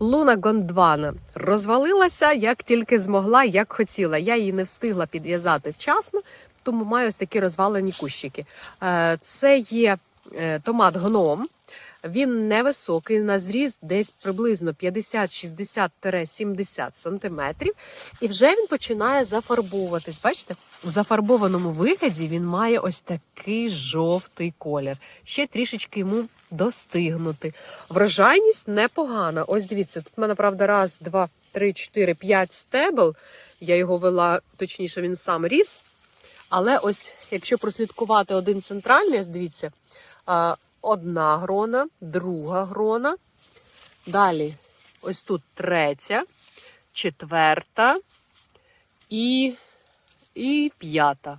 Луна Гондвана розвалилася як тільки змогла, як хотіла. Я її не встигла підв'язати вчасно, тому маю ось такі розвалені кущики. Е, Це є е, томат гном. Він невисокий, на зріз десь приблизно 50-60-70 сантиметрів. І вже він починає зафарбовуватись. Бачите, в зафарбованому вигляді він має ось такий жовтий колір. Ще трішечки йому достигнути. Врожайність непогана. Ось дивіться, тут в мене, правда, раз, два, три, чотири, п'ять стебел. Я його вела, точніше, він сам ріс. Але ось, якщо прослідкувати один центральний, дивіться, одна грона, друга грона. Далі, ось тут третя, четверта і, і п'ята.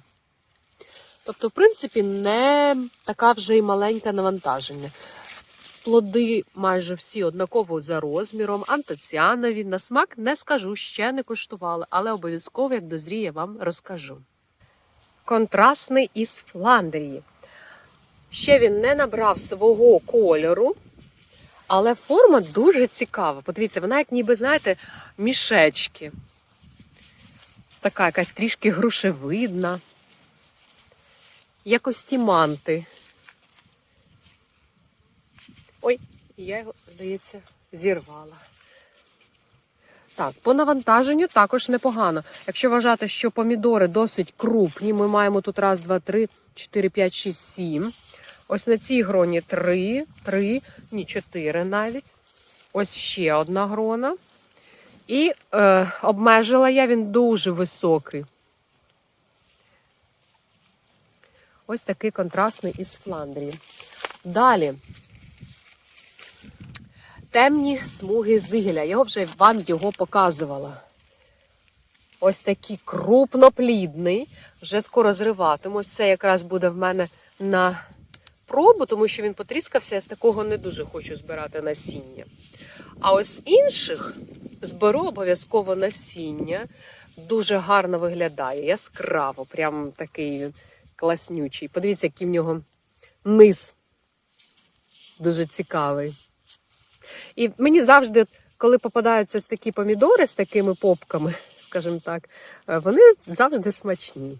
Тобто, в принципі, не така вже й маленьке навантаження. Плоди майже всі однаково за розміром, антоціанові. На смак не скажу, ще не куштувала, але обов'язково, як дозріє, вам розкажу. Контрастний із Фландрії. Ще він не набрав свого кольору, але форма дуже цікава. Подивіться, вона, як ніби, знаєте, мішечки. Така якась трішки грушевидна. Якось тіманти. Ой, я його, здається, зірвала. Так, по навантаженню також непогано. Якщо вважати, що помідори досить крупні, ми маємо тут раз, два, три, чотири, п'ять, шість, сім. Ось на цій гроні три, три, ні, чотири навіть. Ось ще одна грона. І е, обмежила я, він дуже високий. Ось такий контрастний із Фландрії. Далі. Темні смуги зигеля. Я вже вам його показувала. Ось такий крупноплідний. Вже скоро зриватимусь. Це якраз буде в мене на пробу, тому що він потріскався, я з такого не дуже хочу збирати насіння. А ось інших зберу обов'язково насіння. Дуже гарно виглядає, яскраво, прям такий класнючий. Подивіться, який в нього низ. Дуже цікавий. І мені завжди, коли попадаються ось такі помідори з такими попками, скажімо так, е, вони завжди смачні.